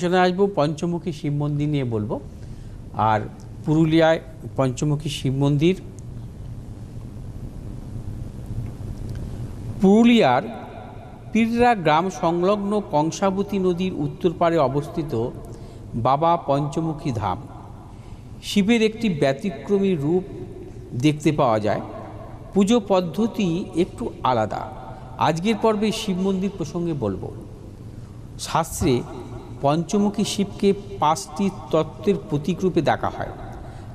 সেখানে আসব, পঞ্চমুখী শিব মন্দির নিয়ে বলব। আর পুরুলিয়ায় পঞ্চমুখী শিব মন্দির। পুরুলিয়ার পীররা গ্রাম সংলগ্ন কংসাবতী নদীর উত্তর পাড়ে অবস্থিত বাবা পঞ্চমুখী ধাম। শিবের একটি ব্যতিক্রমী রূপ দেখতে পাওয়া যায়। পুজো পদ্ধতি একটু আলাদা। আজকের পর্বে শিব মন্দির প্রসঙ্গে বলব। শাস্ত্রে পঞ্চমুখী শিবকে পাঁচটি তত্ত্বের প্রতীকরূপে দেখা হয়।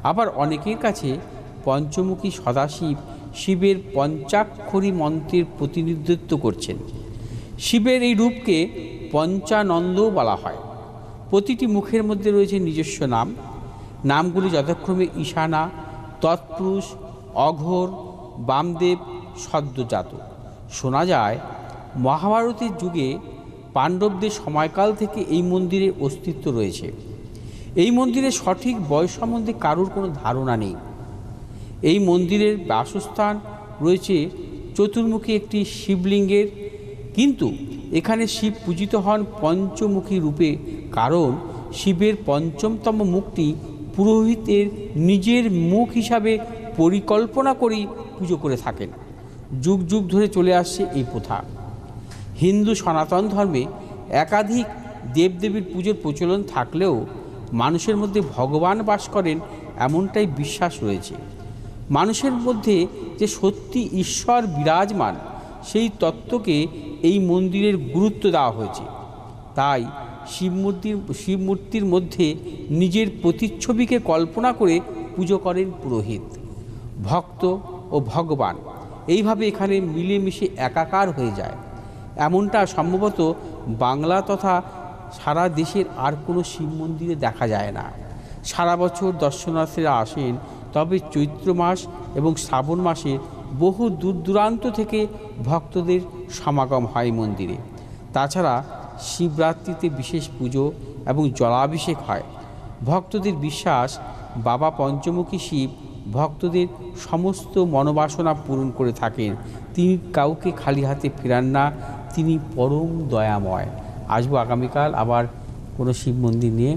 আবার অনেকের কাছে পঞ্চমুখী সদাশিব শিবের পঞ্চাক্ষরী মন্ত্রের প্রতিনিধিত্ব করছেন। শিবের এই রূপকে পঞ্চানন্দও বলা হয়। প্রতিটি মুখের মধ্যে রয়েছে নিজস্ব নাম। নামগুলি যথাক্রমে ঈশানা, তৎপুরুষ, অঘোর, বামদেব, সদ্যজাত। শোনা যায়, মহাভারতের যুগে পাণ্ডবদের সময়কাল থেকে এই মন্দিরের অস্তিত্ব রয়েছে। এই মন্দিরের সঠিক বয়স সম্বন্ধে কারোর কোনো ধারণা নেই। এই মন্দিরের বাসস্থান রয়েছে চতুর্মুখী একটি শিবলিঙ্গের, কিন্তু এখানে শিব পূজিত হন পঞ্চমুখী রূপে, কারণ শিবের পঞ্চমতম মুখটি পুরোহিতের নিজের মুখ হিসাবে পরিকল্পনা করেই পুজো করে থাকেন। যুগ যুগ ধরে চলে আসছে এই প্রথা। হিন্দু সনাতন ধর্মে একাধিক দেবদেবীর পুজোর প্রচলন থাকলেও মানুষের মধ্যে ভগবান বাস করেন এমনটাই বিশ্বাস রয়েছে। মানুষের মধ্যে যে সত্যি ঈশ্বর বিরাজমান, সেই তত্ত্বকে এই মন্দিরের গুরুত্ব দেওয়া হয়েছে। তাই শিবমূর্তির শিবমূর্তির মধ্যে নিজের প্রতিচ্ছবিকে কল্পনা করে পুজো করেন পুরোহিত, ভক্ত ও ভগবান। এইভাবে এখানে মিলেমিশে একাকার হয়ে যায়। এমনটা সম্ভবত বাংলা তথা সারা দেশের আর কোনো শিব মন্দিরে দেখা যায় না। সারা বছর দর্শনার্থীরা আসেন, তবে চৈত্র মাস এবং শ্রাবণ মাসে বহু দূর দূরান্ত থেকে ভক্তদের সমাগম হয় মন্দিরে। তাছাড়া শিবরাত্রিতে বিশেষ পুজো এবং জলাভিষেক হয়। ভক্তদের বিশ্বাস, বাবা পঞ্চমুখী শিব ভক্তদের সমস্ত মনোবাসনা পূরণ করে থাকেন। তিনি কাউকে খালি হাতে ফেরান না তিনি পরম দয়াময়। আসব আগামীকাল আবার কোনো শিব মন্দির নিয়ে।